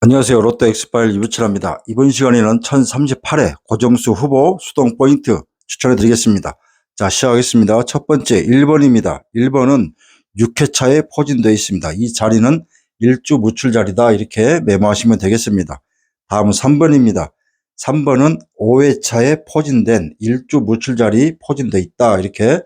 안녕하세요. 롯데 엑스파일 유치랍니다. 이번 시간에는 1038회 고정수 후보 수동 포인트 추천해 드리겠습니다. 자, 시작하겠습니다. 첫 번째 1번입니다. 1번은 6회차에 포진되어 있습니다. 이 자리는 일주 무출 자리다. 이렇게 메모하시면 되겠습니다. 다음은 3번입니다. 3번은 5회차에 포진된 일주 무출 자리 포진되어 있다. 이렇게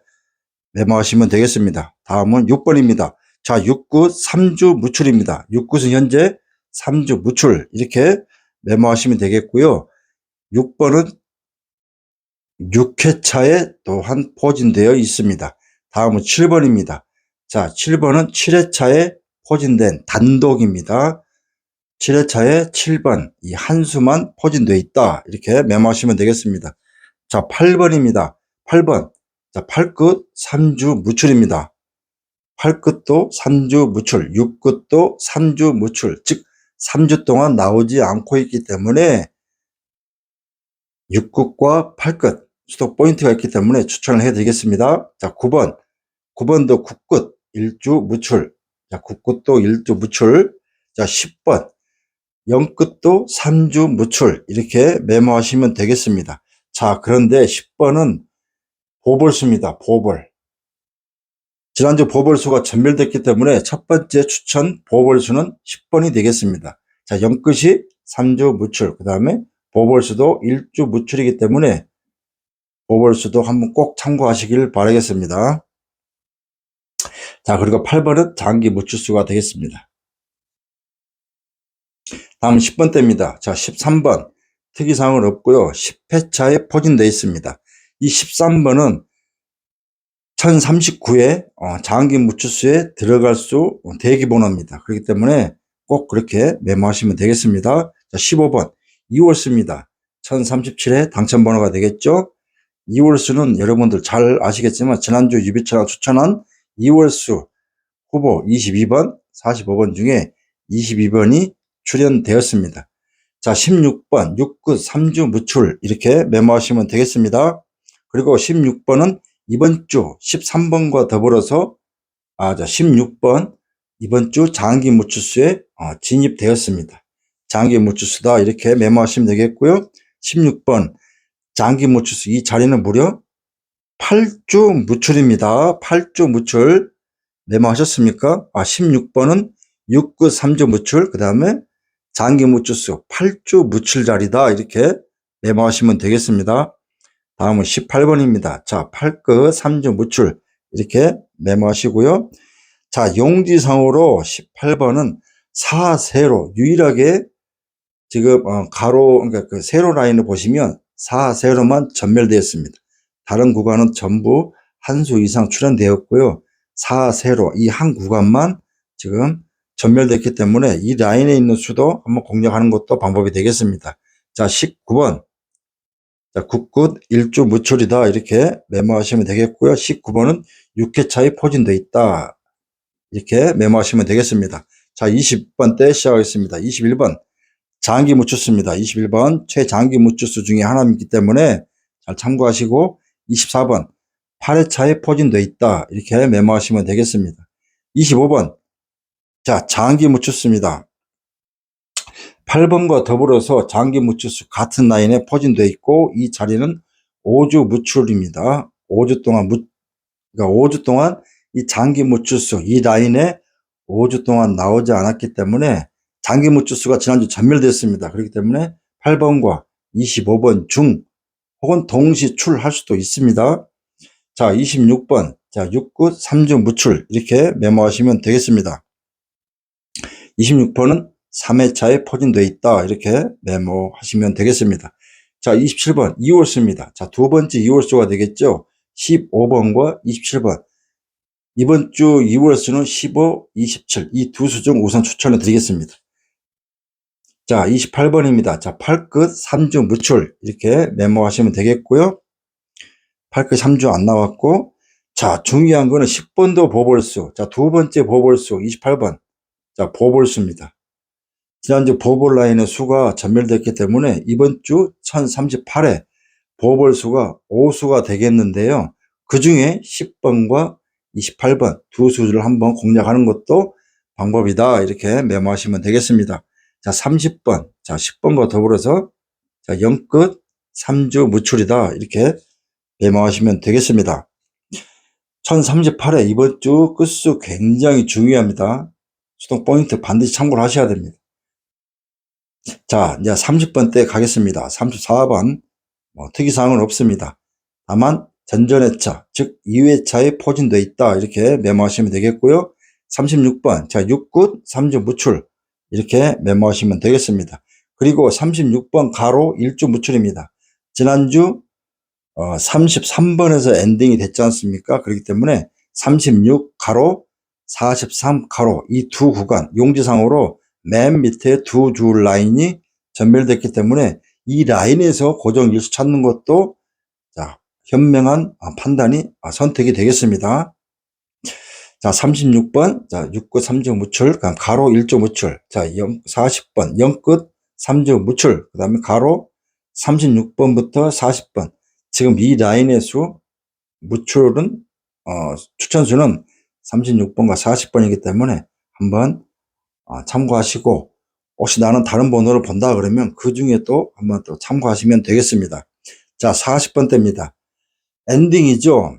메모하시면 되겠습니다. 다음은 6번입니다. 자, 6구 3주 무출입니다. 6구는 현재 3주 무출 이렇게 메모하시면 되겠고요. 6번은 6회차에 또한 포진되어 있습니다. 다음은 7번입니다. 자, 7번은 7회차에 포진된 단독입니다. 7회차에 7번 이 한 수만 포진되어 있다. 이렇게 메모하시면 되겠습니다. 자, 8번입니다. 8번. 자, 8끝 3주 무출입니다. 8끝도 3주 무출, 6끝도 3주 무출, 즉 3주 동안 나오지 않고 있기 때문에 6끝과 8끝 수독 포인트가 있기 때문에 추천을 해드리겠습니다. 자, 9번. 9번도 9끝 1주 무출. 자, 9끝도 1주 무출. 자, 10번. 0끝도 3주 무출. 이렇게 메모하시면 되겠습니다. 자, 그런데 10번은 보벌수입니다. 보벌. 지난주 보벌수가 전멸됐기 때문에 첫 번째 추천 보벌수는 10번이 되겠습니다. 자, 0끝이 3주 무출, 그 다음에 보벌수도 1주 무출이기 때문에 보벌수도 한번 꼭 참고하시길 바라겠습니다. 자, 그리고 8번은 장기 무출수가 되겠습니다. 다음 10번 때입니다. 자, 13번. 특이사항은 없고요. 10회차에 포진되어 있습니다. 이 13번은 1039회 어, 장기 무추수에 들어갈 수 대기 번호입니다. 그렇기 때문에 꼭 그렇게 메모하시면 되겠습니다. 자, 15번 2월수입니다. 1037회 당첨 번호가 되겠죠. 2월수는 여러분들 잘 아시겠지만 지난주 유비처럼 추천한 2월수 후보 22번, 45번 중에 22번이 출연되었습니다. 자, 16번 6구 3주 무출 이렇게 메모하시면 되겠습니다. 그리고 16번은 이번 주 13번과 더불어서 아, 자, 16번 이번 주 장기 무추수에 어, 진입되었습니다. 장기 무추수다 이렇게 메모하시면 되겠고요. 16번 장기 무추수 이 자리는 무려 8주 무출입니다. 8주 무출 메모하셨습니까? 아, 16번은 6구 3주 무출 그 다음에 장기 무추수 8주 무출 자리다 이렇게 메모하시면 되겠습니다. 다음은 18번입니다. 자, 8끝 3주 무출 이렇게 메모하시고요. 자, 용지상으로 18번은 4세로 유일하게 지금 어, 가로 그러니까 그 세로 라인을 보시면 4세로만 전멸되었습니다. 다른 구간은 전부 한 수 이상 출현되었고요. 4세로 이 한 구간만 지금 전멸됐기 때문에 이 라인에 있는 수도 한번 공략하는 것도 방법이 되겠습니다. 자, 19번 자, 국굿 일주 무출이다 이렇게 메모하시면 되겠고요. 19번은 6회차에 포진되어 있다. 이렇게 메모하시면 되겠습니다. 자, 20번 때 시작하겠습니다. 21번 장기 무추수입니다. 21번 최장기 무추수 중에 하나이기 때문에 잘 참고하시고 24번 8회차에 포진되어 있다. 이렇게 메모하시면 되겠습니다. 25번 자, 장기 무추수입니다. 8번과 더불어서 장기 무추수 같은 라인에 포진되어 있고 이 자리는 5주 무출입니다. 5주 동안 무, 그러니까 5주 동안 이 장기 무추수 이 라인에 5주 동안 나오지 않았기 때문에 장기 무추수가 지난주 전멸됐습니다. 그렇기 때문에 8번과 25번 중 혹은 동시 출할 수도 있습니다. 자, 26번. 자, 6구 3주 무출 이렇게 메모하시면 되겠습니다. 26번은 3회차에 포진되어 있다. 이렇게 메모하시면 되겠습니다. 자, 27번 2월수입니다. 자, 두 번째 2월수가 되겠죠. 15번과 27번. 이번 주 2월수는 15, 27. 이 두 수 중 우선 추천해 드리겠습니다. 자, 28번입니다. 자, 8끝 3주 무출. 이렇게 메모하시면 되겠고요. 8끝 3주 안 나왔고. 자, 중요한 거는 10번도 보볼수. 자, 두 번째 보볼수 28번. 자, 보볼수입니다. 지난주 보볼 라인의 수가 전멸됐기 때문에 이번 주 1038회 보볼 수가 5수가 되겠는데요. 그 중에 10번과 28번 두 수를 한번 공략하는 것도 방법이다. 이렇게 메모하시면 되겠습니다. 자, 30번. 자, 10번과 더불어서 자, 0끝 3주 무출이다. 이렇게 메모하시면 되겠습니다. 1038회 이번 주 끝수 굉장히 중요합니다. 수동 포인트 반드시 참고를 하셔야 됩니다. 자, 이제 30번 때 가겠습니다. 34번. 뭐 특이사항은 없습니다. 다만 전전회차, 즉 2회차에 포진되어 있다. 이렇게 메모하시면 되겠고요. 36번, 자 6굿 3주 무출 이렇게 메모하시면 되겠습니다. 그리고 36번 가로 1주 무출입니다. 지난주 어, 33번에서 엔딩이 됐지 않습니까? 그렇기 때문에 36 가로 43 가로 이 두 구간 용지상으로 맨 밑에 두 줄 라인이 전멸됐기 때문에 이 라인에서 고정 일수 찾는 것도 자, 현명한 아, 판단이 아, 선택이 되겠습니다. 자, 36번, 자, 6끝 3주 무출, 그다음 가로 1조 무출, 자, 0, 40번, 0끝 3주 무출, 그 다음에 가로 36번부터 40번. 지금 이 라인의 수, 무출은, 어, 추천수는 36번과 40번이기 때문에 한번 어, 참고하시고, 혹시 나는 다른 번호를 본다 그러면 그 중에 또 한번 또 참고하시면 되겠습니다. 자, 40번대입니다. 엔딩이죠.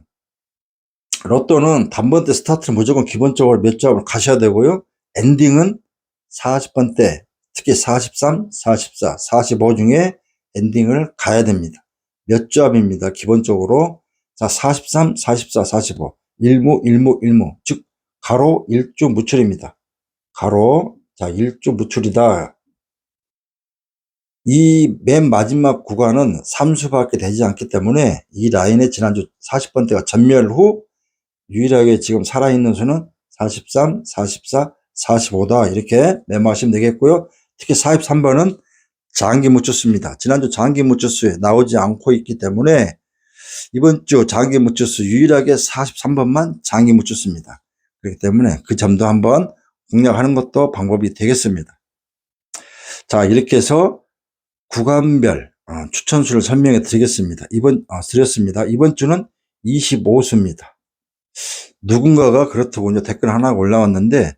로또는 단번 대 스타트는 무조건 기본적으로 몇 점을 가셔야 되고요. 엔딩은 40번대, 특히 43, 44, 45 중에 엔딩을 가야 됩니다. 몇 조합입니다. 기본적으로. 자, 43, 44, 45. 일무, 일무, 일무. 즉, 가로 1주 무출입니다. 가로, 자, 1주 무출이다. 이 맨 마지막 구간은 3수밖에 되지 않기 때문에 이 라인의 지난주 40번대가 전멸 후 유일하게 지금 살아있는 수는 43, 44, 45다. 이렇게 메모하시면 되겠고요. 특히 43번은 장기 무추수입니다. 지난주 장기 무추수에 나오지 않고 있기 때문에 이번 주 장기 무추수 유일하게 43번만 장기 무추수입니다. 그렇기 때문에 그 점도 한번 공략하는 것도 방법이 되겠습니다. 자, 이렇게 해서 구간별 어, 추천수를 설명해 드리겠습니다. 이번, 어, 드렸습니다. 이번 주는 25수입니다. 누군가가 그렇더군요. 댓글 하나 올라왔는데,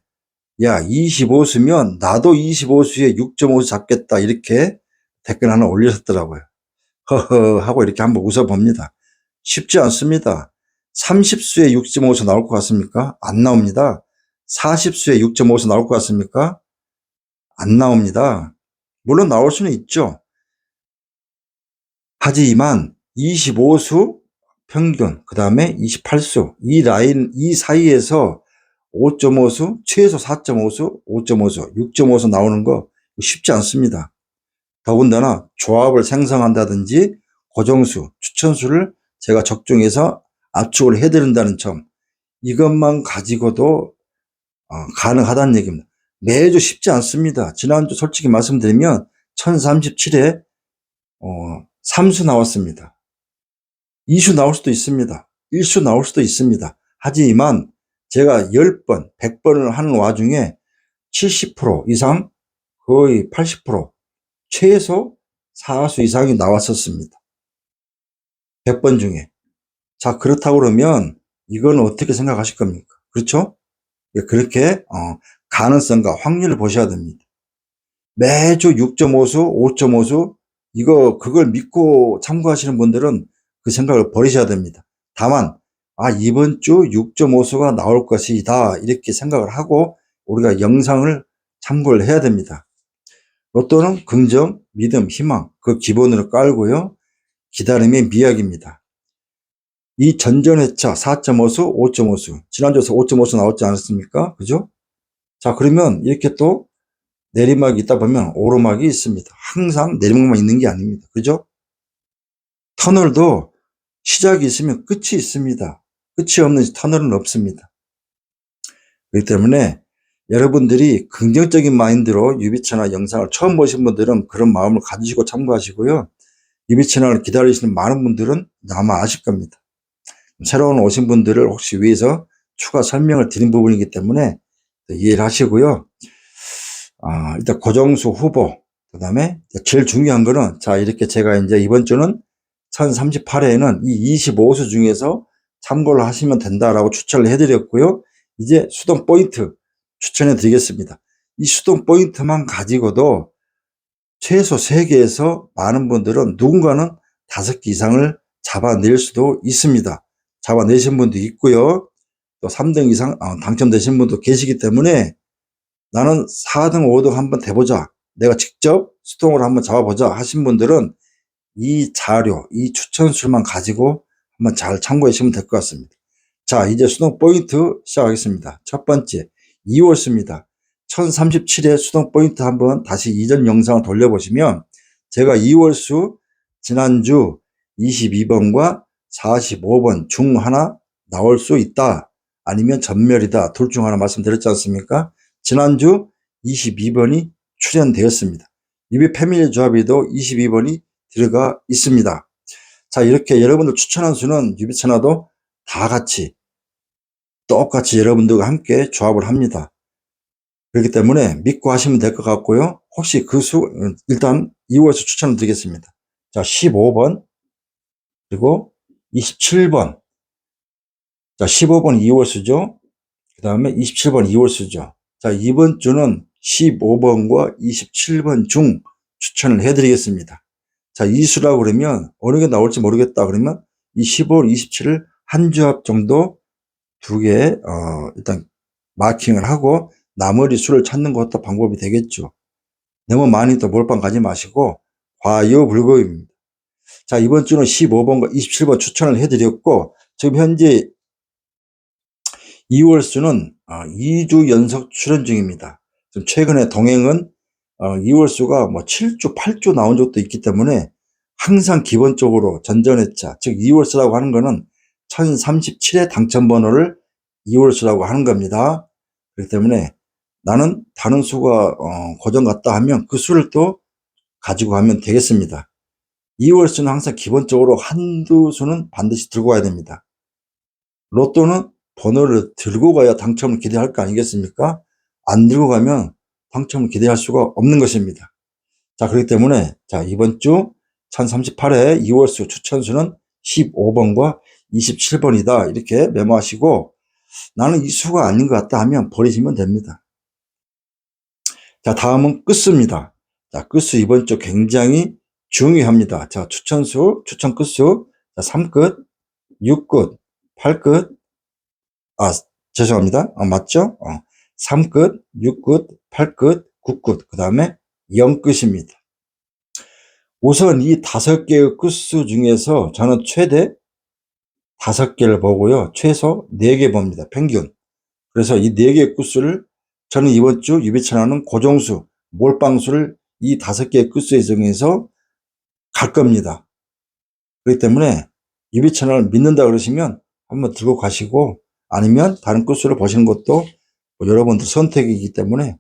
야, 25수면 나도 25수에 6.5수 잡겠다. 이렇게 댓글 하나 올리셨더라고요. 허허 하고 이렇게 한번 웃어봅니다. 쉽지 않습니다. 30수에 6.5수 나올 것 같습니까? 안 나옵니다. 40수에 6.5수 나올 것 같습니까? 안 나옵니다. 물론 나올 수는 있죠. 하지만 25수 평균, 그 다음에 28수, 이 라인, 이 사이에서 5.5수, 최소 4.5수, 5.5수, 6.5수 나오는 거 쉽지 않습니다. 더군다나 조합을 생성한다든지 고정수, 추천수를 제가 적중해서 압축을 해드린다는 점, 이것만 가지고도 어, 가능하다는 얘기입니다. 매주 쉽지 않습니다. 지난주 솔직히 말씀드리면 1037에 어, 3수 나왔습니다. 2수 나올 수도 있습니다. 1수 나올 수도 있습니다. 하지만 제가 10번, 100번을 하는 와중에 70% 이상 거의 80% 최소 4수 이상이 나왔었습니다. 100번 중에. 자, 그렇다고 그러면 이건 어떻게 생각하실 겁니까? 그렇죠? 예, 그렇게 어, 가능성과 확률을 보셔야 됩니다. 매주 6.5수, 5.5수 이거 그걸 믿고 참고하시는 분들은 그 생각을 버리셔야 됩니다. 다만 아 이번 주 6.5수가 나올 것이다 이렇게 생각을 하고 우리가 영상을 참고를 해야 됩니다. 로또는 긍정, 믿음, 희망 그 기본으로 깔고요. 기다림의 미학입니다. 이 전전회차 4.5수, 5.5수 지난주에서 5.5수 나왔지 않았습니까? 그죠? 자 그러면 이렇게 또 내리막이 있다 보면 오르막이 있습니다. 항상 내리막만 있는 게 아닙니다. 그죠? 터널도 시작이 있으면 끝이 있습니다. 끝이 없는 터널은 없습니다. 그렇기 때문에 여러분들이 긍정적인 마인드로 유비 채널 영상을 처음 보신 분들은 그런 마음을 가지시고 참고하시고요. 유비 채널을 기다리시는 많은 분들은 아마 아실 겁니다. 새로운 오신 분들을 혹시 위해서 추가 설명을 드린 부분이기 때문에 이해를 하시고요. 아, 일단 고정수 후보, 그 다음에 제일 중요한 거는 자, 이렇게 제가 이제 이번 주는 1038회에는 이 25수 중에서 참고를 하시면 된다라고 추천을 해드렸고요. 이제 수동 포인트 추천해 드리겠습니다. 이 수동 포인트만 가지고도 최소 3개에서 많은 분들은 누군가는 5개 이상을 잡아낼 수도 있습니다. 잡아내신 분도 있고요. 또 3등 이상 어, 당첨되신 분도 계시기 때문에 나는 4등, 5등 한번 돼보자. 내가 직접 수동으로 한번 잡아보자 하신 분들은 이 자료, 이 추천술만 가지고 한번 잘 참고해 주시면 될 것 같습니다. 자, 이제 수동 포인트 시작하겠습니다. 첫 번째, 2월수입니다. 1037의 수동 포인트 한번 다시 이전 영상을 돌려보시면 제가 2월수 지난주 22번과 45번 중 하나 나올 수 있다. 아니면 전멸이다. 둘 중 하나 말씀드렸지 않습니까? 지난주 22번이 출연되었습니다. 유비 패밀리 조합에도 22번이 들어가 있습니다. 자, 이렇게 여러분들 추천한 수는 유비 천하도 다 같이 똑같이 여러분들과 함께 조합을 합니다. 그렇기 때문에 믿고 하시면 될 것 같고요. 혹시 그 수, 일단 2월에서 추천을 드리겠습니다. 자, 15번, 그리고 27번. 자, 15번 2월수죠. 그 다음에 27번 2월수죠. 자, 이번 주는 15번과 27번 중 추천을 해드리겠습니다. 자, 이 수라고 그러면 어느 게 나올지 모르겠다 그러면 이 15, 27을 한 조합 정도 두 개, 어, 일단 마킹을 하고 나머지 수를 찾는 것도 방법이 되겠죠. 너무 많이 또 몰빵 가지 마시고 과요불급입니다. 자, 이번 주는 15번과 27번 추천을 해드렸고 지금 현재 2월 수는 2주 연속 출연 중입니다. 지금 최근에 동행은 2월 수가 뭐 7주, 8주 나온 적도 있기 때문에 항상 기본적으로 전전회차, 즉 2월 수라고 하는 거는 1037의 당첨 번호를 2월 수라고 하는 겁니다. 그렇기 때문에 나는 다른 수가 어, 고정 같다 하면 그 수를 또 가지고 가면 되겠습니다. 2월 수는 항상 기본적으로 한두 수는 반드시 들고 가야 됩니다. 로또는 번호를 들고 가야 당첨을 기대할 거 아니겠습니까? 안 들고 가면 당첨을 기대할 수가 없는 것입니다. 자, 그렇기 때문에 자, 이번 주 1038회 2월 수 추천수는 15번과 27번이다. 이렇게 메모하시고 나는 이 수가 아닌 것 같다 하면 버리시면 됩니다. 자, 다음은 끝수입니다. 자, 끝수 이번 주 굉장히 중요합니다. 자, 추천수, 추천 끝수. 자, 3끝, 6끝, 8끝. 아, 죄송합니다. 아, 맞죠? 어, 3끝, 6끝, 8끝, 9끝. 그 다음에 0끝입니다. 우선 이 다섯 개의 끝수 중에서 저는 최대 다섯 개를 보고요. 최소 네 개 봅니다. 평균. 그래서 이 네 개의 끝수를 저는 이번 주 유비천하는 고정수, 몰빵수를 이 다섯 개의 끝수의 중에서 갈 겁니다. 그렇기 때문에 유비천을 믿는다 그러시면 한번 들고 가시고 아니면 다른 끝수를 보시는 것도 뭐 여러분들 선택이기 때문에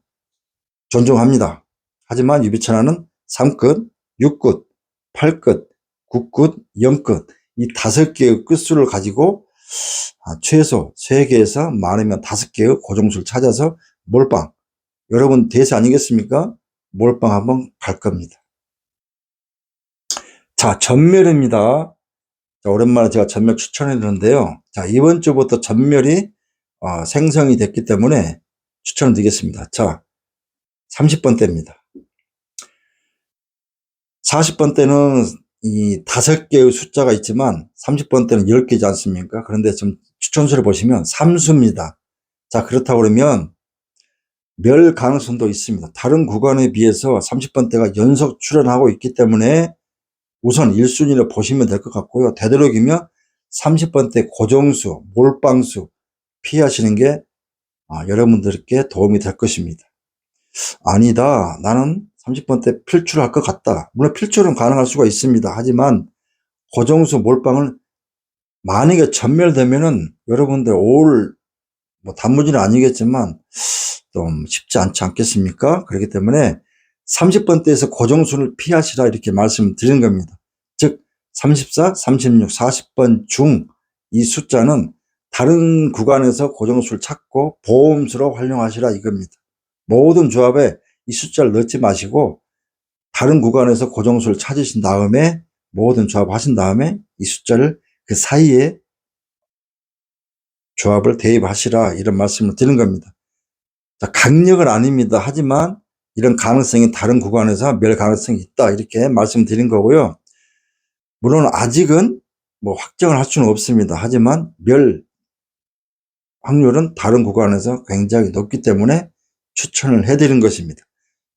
존중합니다. 하지만 유비천하는 3끝, 6끝, 8끝, 9끝, 0끝 이 다섯 개의 끝수를 가지고 아, 최소 3개에서 많으면 5개의 고정수를 찾아서 몰빵. 여러분 대세 아니겠습니까? 몰빵 한번 갈 겁니다. 자, 전멸입니다. 자, 오랜만에 제가 전멸 추천해 드렸는데요. 자, 이번 주부터 전멸이 어, 생성이 됐기 때문에 추천을 드리겠습니다. 자, 30번 대입니다. 40번 대는 이 다섯 개의 숫자가 있지만 30번 대는 10개지 않습니까? 그런데 좀 추천수를 보시면 3수입니다. 자, 그렇다고 그러면 멸 가능성도 있습니다. 다른 구간에 비해서 30번대가 연속 출연하고 있기 때문에 우선 1순위를 보시면 될 것 같고요. 되도록이면 30번대 고정수, 몰빵수 피하시는 게 아, 여러분들께 도움이 될 것입니다. 아니다. 나는 30번대 필출할 것 같다. 물론 필출은 가능할 수가 있습니다. 하지만 고정수 몰빵을 만약에 전멸되면은 여러분들 올, 뭐 단무지는 아니겠지만 좀 쉽지 않지 않겠습니까? 그렇기 때문에 30번대에서 고정수를 피하시라 이렇게 말씀드리는 겁니다. 즉 34, 36, 40번 중 이 숫자는 다른 구간에서 고정수를 찾고 보험수로 활용하시라 이겁니다. 모든 조합에 이 숫자를 넣지 마시고 다른 구간에서 고정수를 찾으신 다음에 모든 조합 하신 다음에 이 숫자를 그 사이에 조합을 대입하시라 이런 말씀을 드리는 겁니다. 자, 강력은 아닙니다. 하지만 이런 가능성이 다른 구간에서 멸 가능성이 있다. 이렇게 말씀드린 거고요. 물론 아직은 뭐 확정을 할 수는 없습니다. 하지만 멸 확률은 다른 구간에서 굉장히 높기 때문에 추천을 해드린 것입니다.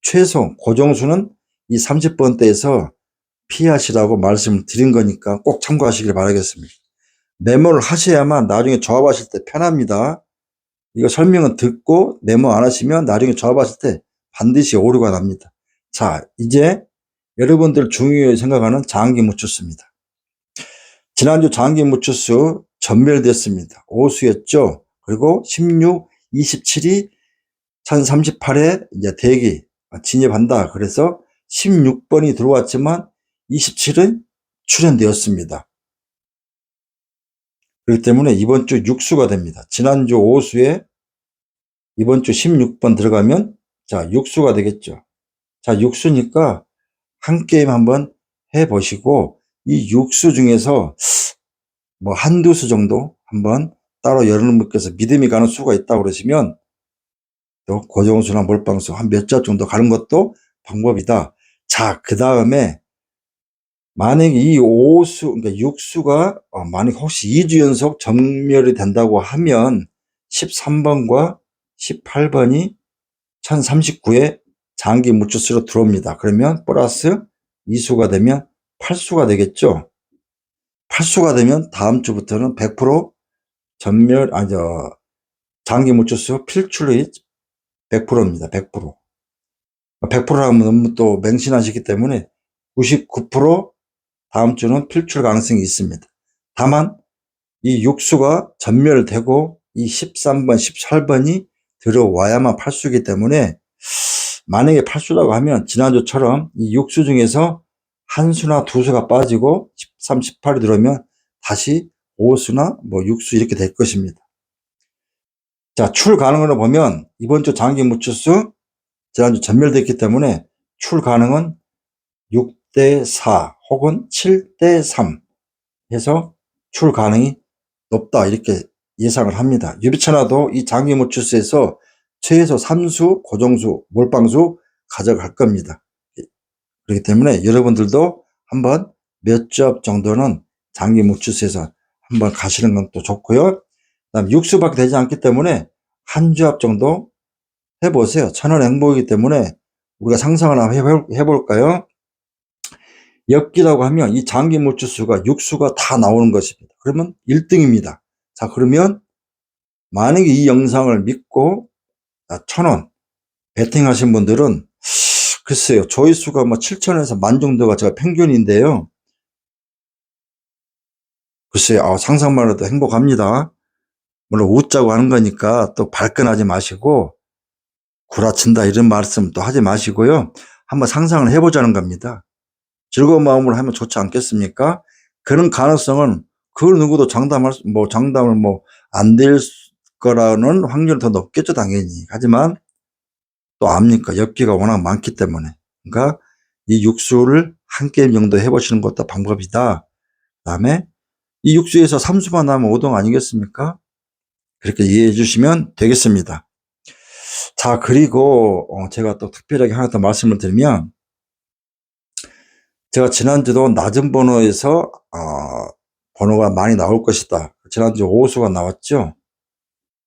최소 고정수는 이 30번대에서 피하시라고 말씀을 드린 거니까 꼭 참고하시길 바라겠습니다. 메모를 하셔야만 나중에 조합하실 때 편합니다. 이거 설명은 듣고 메모 안 하시면 나중에 조합하실 때 반드시 오류가 납니다. 자, 이제 여러분들 중요히 생각하는 장기 무추수입니다. 지난주 장기 무추수 전멸됐습니다. 오수였죠. 그리고 16, 27이 1038에 이제 대기 진입한다. 그래서 16번이 들어왔지만 27은 출현되었습니다. 그렇기 때문에 이번 주 육수가 됩니다. 지난주 오수에 이번 주 16번 들어가면 자 육수가 되겠죠. 자 육수니까 한 게임 한번 해 보시고 이 육수 중에서 뭐 한두 수 정도 한번 따로 여러분께서 믿음이 가는 수가 있다고 그러시면 또 고정수나 몰빵수 한 몇 자 정도 가는 것도 방법이다. 자, 그 다음에 만약에 이 오수, 그러니까 육수가 어, 만약 혹시 2주 연속 정멸이 된다고 하면 13번과 18번이 1039에 장기 무추수로 들어옵니다. 그러면 플러스 2수가 되면 8수가 되겠죠. 8수가 되면 다음 주부터는 100% 전멸, 아니, 저, 장기 무추수 필출이 100%입니다. 100%. 100%라면 너무 또 맹신하시기 때문에 99% 다음 주는 필출 가능성이 있습니다. 다만 이 육수가 전멸되고 이 13번, 18번이 들어와야만 팔수이기 때문에 만약에 팔수라고 하면 지난주처럼 이 육수 중에서 한 수나 두 수가 빠지고 13, 18이 들어오면 다시 5수나 뭐 6수 이렇게 될 것입니다. 자, 출 가능으로 보면 이번 주 장기 무추수 지난주 전멸됐기 때문에 출 가능은 6대 4 혹은 7대 3 해서 출 가능이 높다 이렇게 예상을 합니다. 유비천화도 이 장기 무추수에서 최소 3수, 고정수, 몰빵수 가져갈 겁니다. 그렇기 때문에 여러분들도 한번 몇 접 정도는 장기 무추수에서 한번 가시는 건 또 좋고요. 그다음 육수밖에 되지 않기 때문에 한 조합 정도 해보세요. 천원 행복이기 때문에 우리가 상상을 한번 해볼까요? 엽기라고 하면 이 장기 물주수가 육수가 다 나오는 것입니다. 그러면 1등입니다. 자, 그러면 만약에 이 영상을 믿고 천원 베팅하신 분들은 글쎄요, 조회수가 뭐 7천에서 만 정도가 제가 평균인데요. 글쎄요, 아, 상상만 해도 행복합니다. 물론 웃자고 하는 거니까 또 발끈하지 마시고 구라친다 이런 말씀 또 하지 마시고요. 한번 상상을 해보자는 겁니다. 즐거운 마음으로 하면 좋지 않겠습니까? 그런 가능성은 그 누구도 장담할 수, 뭐 장담을 뭐 안 될 거라는 확률이 더 높겠죠 당연히. 하지만 또 압니까? 엽기가 워낙 많기 때문에. 그러니까 이 육수를 한 게임 정도 해보시는 것도 방법이다. 그 다음에 이 육수에서 삼수만 나면 오동 아니겠습니까? 그렇게 이해해 주시면 되겠습니다. 자, 그리고 어, 제가 또 특별하게 하나 더 말씀을 드리면 제가 지난주도 낮은 번호에서 어, 번호가 많이 나올 것이다. 지난주 오수가 나왔죠.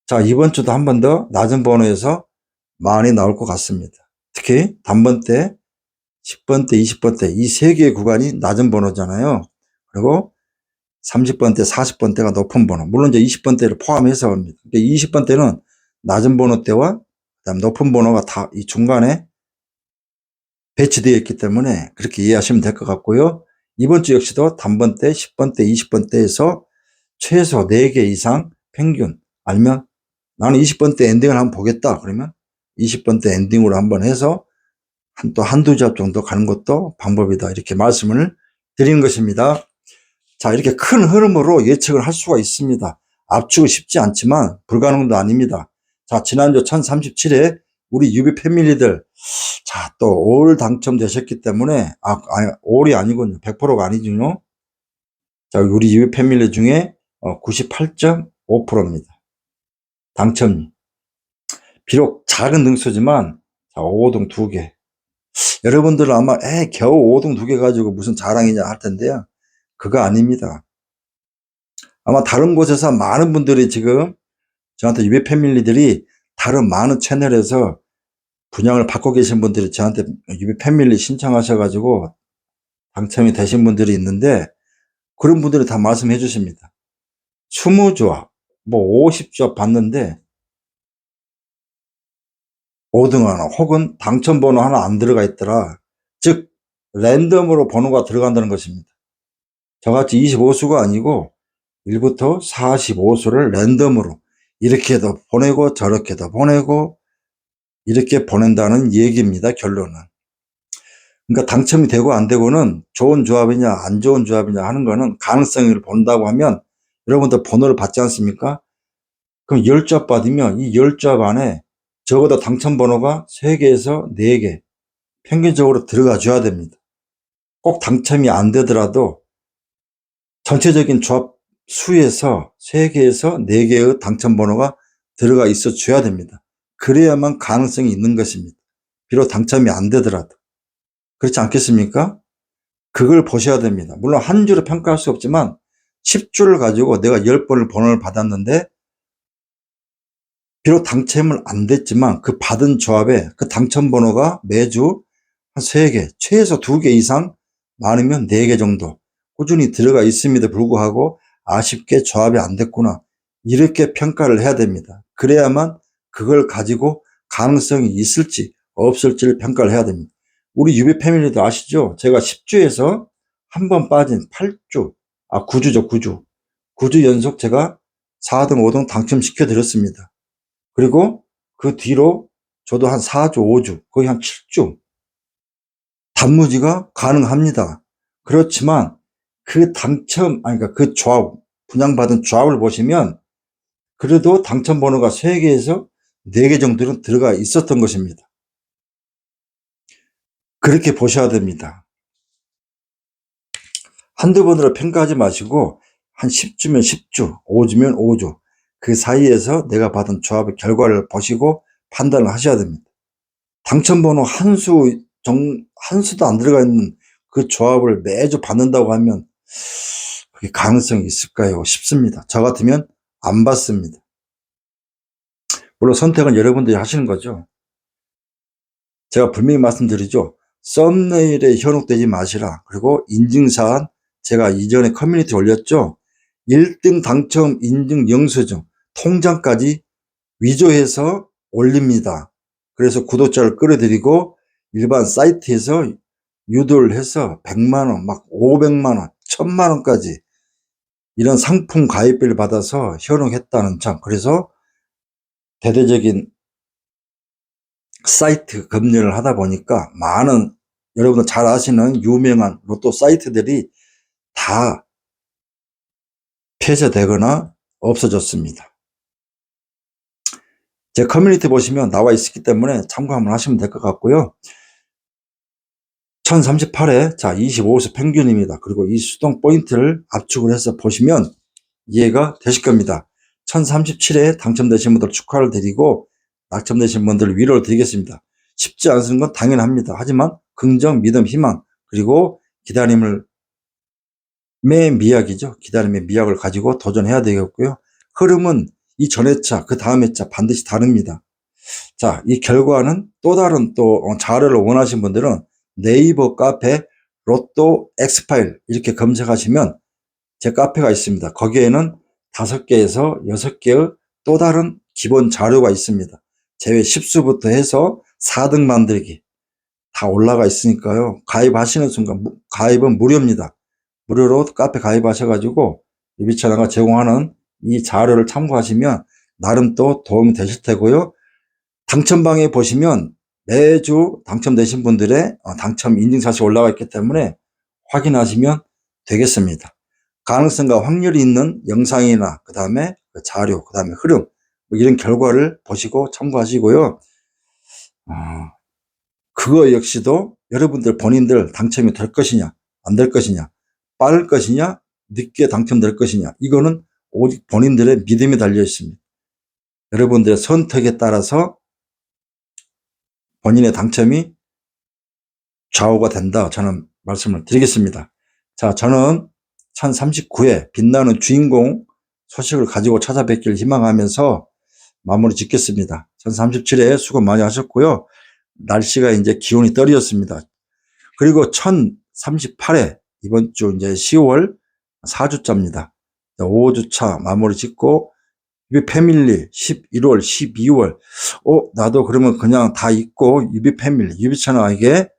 자, 이번 주도 한 번 더 낮은 번호에서 많이 나올 것 같습니다. 특히 단번대, 10번대, 20번대 이 세 개의 구간이 낮은 번호잖아요. 그리고 30번대, 40번대가 높은 번호. 물론 이제 20번대를 포함해서 합니다. 20번대는 낮은 번호대와 그다음 높은 번호가 다 이 중간에 배치되어 있기 때문에 그렇게 이해하시면 될 것 같고요. 이번 주 역시도 단번대, 10번대, 20번대에서 최소 4개 이상 평균 아니면 나는 20번대 엔딩을 한번 보겠다. 그러면 20번대 엔딩으로 한번 해서 한, 또 한두 잡 정도 가는 것도 방법이다. 이렇게 말씀을 드리는 것입니다. 자, 이렇게 큰 흐름으로 예측을 할 수가 있습니다. 압축은 쉽지 않지만 불가능도 아닙니다. 자, 지난주 1037회 우리 유비 패밀리들, 자, 또 올 당첨되셨기 때문에, 아, 아니, 올이 아니군요. 100%가 아니군요. 자, 우리 유비 패밀리 중에 98.5%입니다. 당첨. 비록 작은 등수지만 자, 5등 두 개. 여러분들은 아마 에 겨우 5등 두개 가지고 무슨 자랑이냐 할 텐데요. 그거 아닙니다. 아마 다른 곳에서 많은 분들이 지금 저한테 유배 패밀리들이 다른 많은 채널에서 분양을 받고 계신 분들이 저한테 유배 패밀리 신청하셔가지고 당첨이 되신 분들이 있는데 그런 분들이 다 말씀해 주십니다. 20조합, 뭐 50조합 봤는데 5등 하나 혹은 당첨 번호 하나 안 들어가 있더라. 즉 랜덤으로 번호가 들어간다는 것입니다. 저같이 25수가 아니고 1부터 45수를 랜덤으로 이렇게도 보내고 저렇게도 보내고 이렇게 보낸다는 얘기입니다. 결론은. 그러니까 당첨이 되고 안 되고는 좋은 조합이냐 안 좋은 조합이냐 하는 거는 가능성을 본다고 하면 여러분들 번호를 받지 않습니까? 그럼 10조합 받으면 이 10조합 안에 적어도 당첨 번호가 3개에서 4개 평균적으로 들어가 줘야 됩니다. 꼭 당첨이 안 되더라도 전체적인 조합 수에서 3개에서 4개의 당첨 번호가 들어가 있어 줘야 됩니다. 그래야만 가능성이 있는 것입니다. 비록 당첨이 안 되더라도. 그렇지 않겠습니까? 그걸 보셔야 됩니다. 물론 한 주로 평가할 수 없지만 10주를 가지고 내가 10번을 번호를 받았는데 비록 당첨은 안 됐지만 그 받은 조합에 그 당첨 번호가 매주 한 3개, 최소 2개 이상 많으면 4개 정도 꾸준히 들어가 있음에도 불구하고 아쉽게 조합이 안 됐구나. 이렇게 평가를 해야 됩니다. 그래야만 그걸 가지고 가능성이 있을지 없을지를 평가를 해야 됩니다. 우리 유비 패밀리도 아시죠? 제가 10주에서 한 번 빠진 8주, 아 9주죠 9주. 9주 연속 제가 4등 5등 당첨시켜 드렸습니다. 그리고 그 뒤로 저도 한 4주 5주, 거의 한 7주 단무지가 가능합니다. 그렇지만 그 당첨, 아니, 그러니까 그 조합, 분양받은 조합을 보시면 그래도 당첨 번호가 3개에서 4개 정도는 들어가 있었던 것입니다. 그렇게 보셔야 됩니다. 한두 번으로 평가하지 마시고 한 10주면 10주, 5주면 5주 그 사이에서 내가 받은 조합의 결과를 보시고 판단을 하셔야 됩니다. 당첨 번호 한 수, 정, 한 수도 안 들어가 있는 그 조합을 매주 받는다고 하면 그게 가능성이 있을까요? 싶습니다. 저 같으면 안 받습니다. 물론 선택은 여러분들이 하시는 거죠. 제가 분명히 말씀드리죠. 썸네일에 현혹되지 마시라. 그리고 인증사안 제가 이전에 커뮤니티 올렸죠. 1등 당첨 인증 영수증 통장까지 위조해서 올립니다. 그래서 구독자를 끌어들이고 일반 사이트에서 유도를 해서 100만원, 막 500만원, 1000만원까지 이런 상품 가입비를 받아서 현혹했다는 점. 그래서 대대적인 사이트 검열을 하다 보니까 많은 여러분들 잘 아시는 유명한 로또 사이트들이 다 폐쇄되거나 없어졌습니다. 제 커뮤니티 보시면 나와 있기 때문에 참고 한번 하시면 될 것 같고요. 1038에 자 25수 평균입니다. 그리고 이 수동 포인트를 압축을 해서 보시면 이해가 되실 겁니다. 1037에 당첨되신 분들 축하를 드리고 낙첨되신 분들 위로를 드리겠습니다. 쉽지 않은 건 당연합니다. 하지만 긍정, 믿음, 희망 그리고 기다림을 매 미약이죠. 기다림의 미약을 가지고 도전해야 되겠고요. 흐름은 이 전회 차, 그 다음에 차 반드시 다릅니다. 자, 이 결과는 또 다른 또 자료를 원하신 분들은 네이버 카페 로또 엑스파일 이렇게 검색하시면 제 카페가 있습니다. 거기에는 다섯 개에서 여섯 개의 또 다른 기본 자료가 있습니다. 제외 10수부터 해서 4등 만들기 다 올라가 있으니까요. 가입하시는 순간 가입은 무료입니다. 무료로 카페 가입하셔가지고 유비차나가 제공하는 이 자료를 참고하시면 나름 또 도움이 되실 테고요. 당첨방에 보시면 매주 당첨되신 분들의 어, 당첨 인증샷이 올라가 있기 때문에 확인하시면 되겠습니다. 가능성과 확률이 있는 영상이나 그 다음에 자료, 그 다음에 흐름 뭐 이런 결과를 보시고 참고하시고요. 어, 그거 역시도 여러분들 본인들 당첨이 될 것이냐 안 될 것이냐 빠를 것이냐 늦게 당첨될 것이냐 이거는 오직 본인들의 믿음이 달려 있습니다. 여러분들의 선택에 따라서 본인의 당첨이 좌우가 된다. 저는 말씀을 드리겠습니다. 자, 저는 1039회 빛나는 주인공 소식을 가지고 찾아뵙기를 희망하면서 마무리 짓겠습니다. 1037회 수고 많이 하셨고요. 날씨가 이제 기온이 떨어졌습니다. 그리고 1038회 이번 주 이제 10월 4주차입니다. 5주차 마무리 짓고 유비 패밀리 11월, 12월 어 나도 그러면 그냥 다 잊고 유비 패밀리 유비 채널에게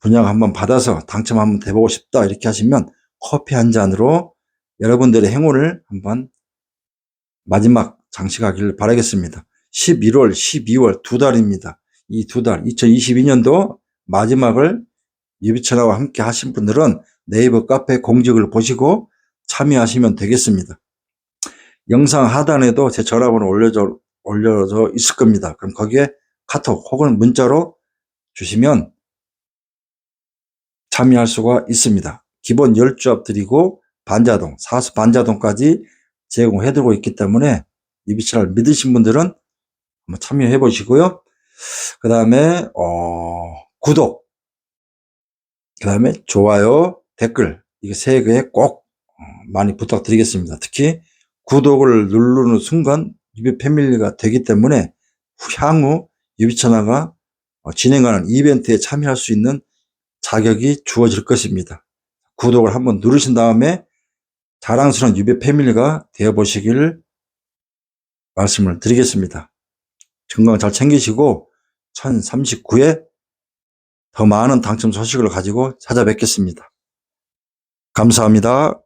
분양 한번 받아서 당첨 한번 돼보고 싶다 이렇게 하시면 커피 한 잔으로 여러분들의 행운을 한번 마지막 장식하기를 바라겠습니다. 11월, 12월 두 달입니다. 이 두 달, 2022년도 마지막을 유비천하와 함께 하신 분들은 네이버 카페 공직을 보시고 참여하시면 되겠습니다. 영상 하단에도 제 전화번호 올려져, 올려져 있을 겁니다. 그럼 거기에 카톡 혹은 문자로 주시면 참여할 수가 있습니다. 기본 10조합 드리고 반자동, 사수 반자동까지 제공해 드리고 있기 때문에 유비천을 믿으신 분들은 한번 참여해 보시고요. 그 다음에, 어, 구독, 그 다음에 좋아요, 댓글, 이게 세개꼭 어, 많이 부탁드리겠습니다. 특히 구독을 누르는 순간 유비 패밀리가 되기 때문에 향후 유비천화가 어, 진행하는 이벤트에 참여할 수 있는 자격이 주어질 것입니다. 구독을 한번 누르신 다음에 자랑스러운 유비 패밀리가 되어보시기를 말씀을 드리겠습니다. 건강 잘 챙기시고 1039회 더 많은 당첨 소식을 가지고 찾아뵙겠습니다. 감사합니다.